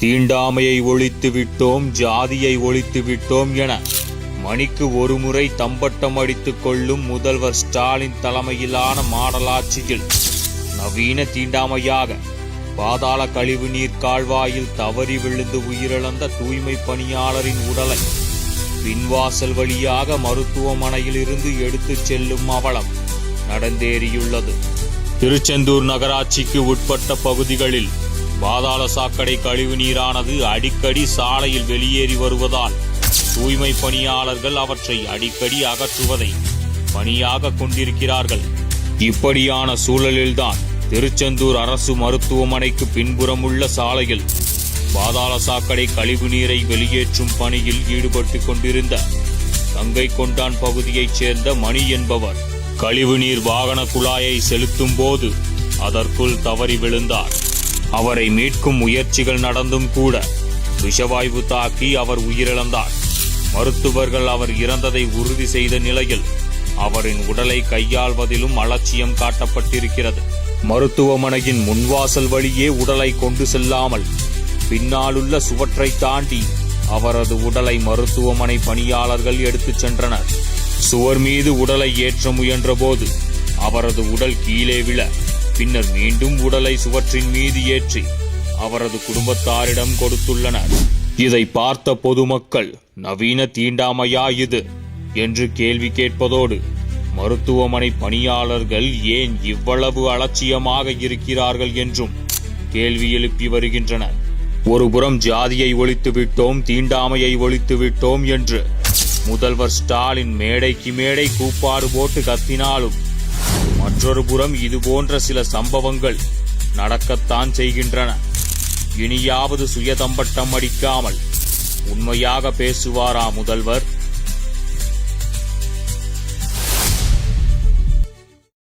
தீண்டாமையை ஒழித்து விட்டோம் ஜாதியை ஒழித்து விட்டோம் என மணிக்கு ஒருமுறை தம்பட்டம் அடித்துக் கொள்ளும் முதல்வர் ஸ்டாலின் தலைமையிலான மாடலாட்சியில் நவீன தீண்டாமையாக பாதாள கழிவு நீர் கால்வாயில் தவறி விழுந்து உயிரிழந்த தூய்மை பணியாளரின் உடலை பின்வாசல் வழியாக மருத்துவமனையில் இருந்து எடுத்துச் செல்லும் அவலம் நடந்தேறியுள்ளது. திருச்செந்தூர் நகராட்சிக்கு உட்பட்ட பகுதிகளில் பாதாள சாக்கடை கழிவு நீரானது அடிக்கடி சாலையில் வெளியேறி வருவதால் தூய்மை பணியாளர்கள் அவற்றை அடிக்கடி அகற்றுவதை பணியாக கொண்டிருக்கிறார்கள். இப்படியான சூழலில்தான் திருச்செந்தூர் அரசு மருத்துவமனைக்கு பின்புறமுள்ள சாலையில் பாதாள சாக்கடை கழிவு நீரை வெளியேற்றும் பணியில் ஈடுபட்டு கொண்டிருந்த கங்கை கொண்டான் பகுதியைச் சேர்ந்த மணி என்பவர் கழிவுநீர் வாகன குழாயை செலுத்தும் போது அதற்குள் தவறி விழுந்தார். அவரை மீட்கும் முயற்சிகள் நடந்தும் கூட விஷவாயு தாக்கி அவர் உயிரிழந்தார். மருத்துவர்கள் அவர் இறந்ததை உறுதி செய்த நிலையில் அவரின் உடலை கையாள்வதிலும் அலட்சியம் காட்டப்பட்டிருக்கிறது. மருத்துவமனையின் முன்வாசல் வழியே உடலை கொண்டு செல்லாமல் பின்னாலுள்ள சுவற்றை தாண்டி அவரது உடலை மருத்துவமனை பணியாளர்கள் எடுத்துச் சென்றனர். சுவர் மீது உடலை ஏற்ற முயன்றபோது அவரது உடல் கீழே விழ பின்னர் மீண்டும் உடலை சுவற்றின் மீது ஏற்றி அவரது குடும்பத்தாரிடம் கொடுத்துள்ளனர். இதை பார்த்த பொதுமக்கள் நவீன தீண்டாமையா இது? என்று கேள்வி கேட்பதோடு மருத்துவமனை பணியாளர்கள் ஏன் இவ்வளவு அலட்சியமாக இருக்கிறார்கள்? என்றும் கேள்வி எழுப்பி வருகின்றனர். ஒருபுறம் ஜாதியை ஒழித்து விட்டோம் தீண்டாமையை ஒழித்து விட்டோம் என்று முதல்வர் ஸ்டாலின் மேடைக்கு மேடை கூப்பாடு போட்டு கத்தினாலும் மற்றொரு புறம் இது போன்ற சில சம்பவங்கள் நடக்கத்தான் செய்கின்றன. இனியாவது சுயதம்பட்டம் அடிக்காமல் உண்மையாக பேசுவாரா முதல்வர்?